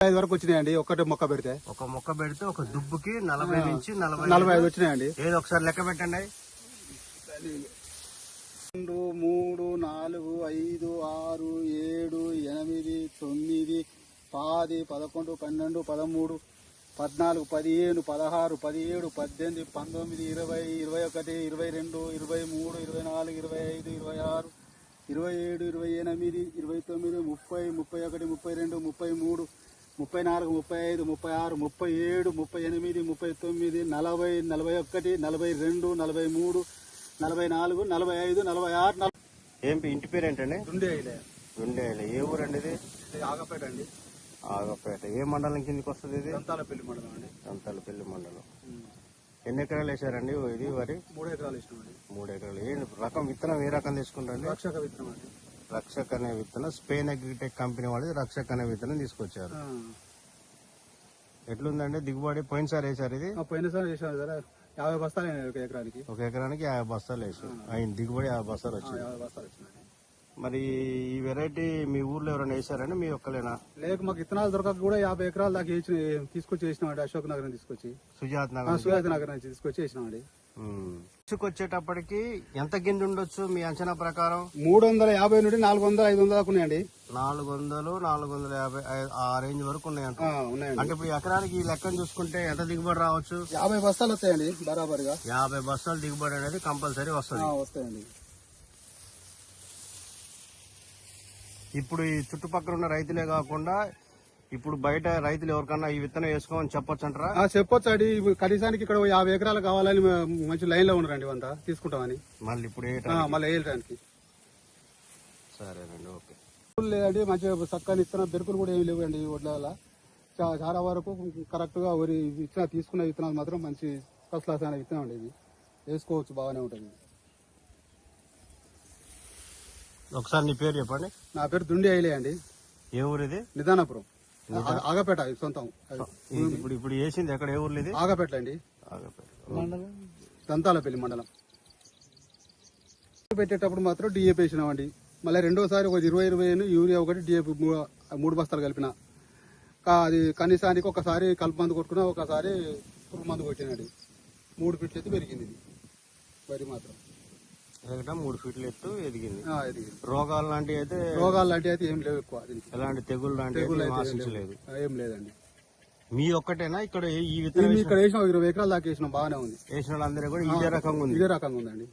ఐదు వరకు వచ్చినాయండి ఒక్కటి మొక్క పెడితే. ఒక మొక్క పెడితే ఒక దుబ్బుకి నలభై నుంచి నలభై నలభై ఐదు వచ్చినాయండి. ఏదో ఒకసారి లెక్క పెట్టండి. రెండు మూడు నాలుగు ఐదు ఆరు ఏడు ఎనిమిది తొమ్మిది పది పదకొండు పన్నెండు పదమూడు పద్నాలుగు పదిహేను పదహారు పదిహేడు పద్దెనిమిది పంతొమ్మిది ఇరవై ఇరవై ఒకటి ఇరవై రెండు ఇరవై మూడు ఇరవై నాలుగు ఇరవై ఐదు ఇరవై ఆరు ఇరవై ఏడు ఇరవై ఎనిమిది ఇరవై తొమ్మిది ముప్పై ముప్పై ఒకటి ముప్పై రెండు ముప్పై మూడు ముప్పై నాలుగు ముప్పై ఐదు ముప్పై ఆరు ముప్పై ఏడు ముప్పై ఎనిమిది ముప్పై తొమ్మిది నలభై నలభై ఒకటి నలభై రెండు నలభై మూడు నలభై నాలుగు నలభై ఐదు నలభై ఆరు నలభై ఏం ఇంటి పేరు ఏంటండి రెండే ఉండేయాలి ఏ ఊరండి ఇది ఆగపేట అండి. ఆగపేట. ఏ మండలం కిందకి వస్తుంది ఇది? దంతాల పెళ్ళి మండలం అండి. అంతలపల్లి మండలం. ఎన్ని ఎకరాలు వేసారండి ఇది వరి? మూడు ఎకరాలు అండి. మూడు ఎకరాలు. ఏ రకం విత్తనం ఏ రకం తీసుకుంటారండి? రక్షక విత్తనం అండి. రక్షక్ అనే విత్తనం. స్పెయిన్ అగ్రిటెక్ కంపెనీ వాళ్ళు రక్షక్ అనే విత్తనం తీసుకొచ్చారు. ఎట్లుందండి? దిగుబడి పోయినసారి వేసారు ఇది? పోయినసారి యాభై బస్తాలు ఒక ఎకరానికి. ఒక ఎకరానికి యాభై బస్తాలు వేసారు. అయింది. దిగుబడి యాభై బస్తాలు వచ్చింది. యాభై బస్తాలు వచ్చినాయి. మరి ఈ వెరైటీ మీ ఊర్లో ఎవరైనా వేసారండి? మీ ఒక్కలేనా? లేక మాకు విత్తనాలు దొరకక కూడా యాభై ఎకరాల దాకా వేసిన తీసుకొచ్చి వేసినాం అండి అశోక్ నగర్ తీసుకొచ్చి. సుజాత్ నగర్ సుజాత నగర్ నుంచి తీసుకొచ్చి వేసినాం అండి వచ్చేటప్పటికి ఎంత గింజ ఉండొచ్చు మీ అంచనా ప్రకారం? మూడు వందల యాభై నుండి నాలుగు వందల ఐదు వందల దాకా ఉన్నాయండి. నాలుగు వందలు నాలుగు వందల యాభై ఆ రేంజ్ వరకు ఉన్నాయంట. ఉన్నాయండి. అంటే ఇప్పుడు ఎకరానికి ఈ లెక్కను చూసుకుంటే ఎంత దిగుబడి రావచ్చు? యాభై బస్తాలు వస్తాయండి బరాబరిగా. యాభై బస్తాలు దిగుబడి అనేది కంపల్సరీ వస్తుంది. వస్తాయండి. ఇప్పుడు ఈ చుట్టుపక్కల ఉన్న రైతులే కాకుండా ఇప్పుడు బయట రైతులు ఎవరికన్నా ఈ విత్తనం వేసుకోమని చెప్పొచ్చు అంటారా? చెప్పొచ్చు అండి కనీసానికి ఇక్కడ యాభై ఎకరాలు కావాలని మంచి లైన్లో ఉన్నారండి అంతా తీసుకుంటామని. మళ్ళీ ఇప్పుడు మళ్ళీ వేయడానికి సరేనండి ఓకే. లేదండి మంచిగా చక్కని ఇస్తున్న బెరుకులు కూడా ఏమి లేవండి వడ్ల చాలా వరకు కరెక్ట్గా వరి ఇచ్చిన తీసుకున్న విత్తనాలు మాత్రం మంచి ఫస్ట్ క్లాస్ అనే విత్తనం అండి ఇది. వేసుకోవచ్చు బాగానే ఉంటుంది. ఒకసారి నీ పేరు చెప్పండి. నా పేరు దుండి ఐలే అండి. ఏ ఊరు ఇది నిదానాపురం ఆగపేట ఇది సొంతం. ఇప్పుడు ఇప్పుడు వేసింది ఎక్కడ? ఏ ఊర్లో ఇది ఆగపేట అండి. ఆగపేట. దంతాలపల్లి మండలం. పెట్టేటప్పుడు మాత్రం డిఏపి వేసినామండి. మళ్ళీ రెండోసారి ఒక ఇరవై ఇరవై యూరియా ఒకటి డిఏపి మూడు బస్తాలు కలిపిన. కా- అది కనీసానికి ఒకసారి కలుపు మందు కొట్టుకున్నా ఒకసారి పురుగు మందు కొట్టినండి. మూడు ఫీట్లు ఎత్తి పెరిగింది ఇది. వరి మాత్రం. ఎదగట మూడు ఫీట్లు ఎత్తు ఎదిగింది. ఎదిగింది. రోగాలు లాంటివి అయితే రోగాలు లాంటివి అయితే ఏం లేవు ఎక్కువ దీనికి ఎలాంటి తెగులు లాంటివి ఆశించలేదు. ఏం లేదండి. మీ ఒక్కటేనా? ఇక్కడ ఈ విత్తనం ఇక్కడ వేసినాం ఇరవై ఎకరాల దాకా వేసినాం బాగానే ఉంది. వేసిన వాళ్ళందరూ కూడా ఇదే రకంగా ఉంది. ఇదే రకంగా ఉందండి.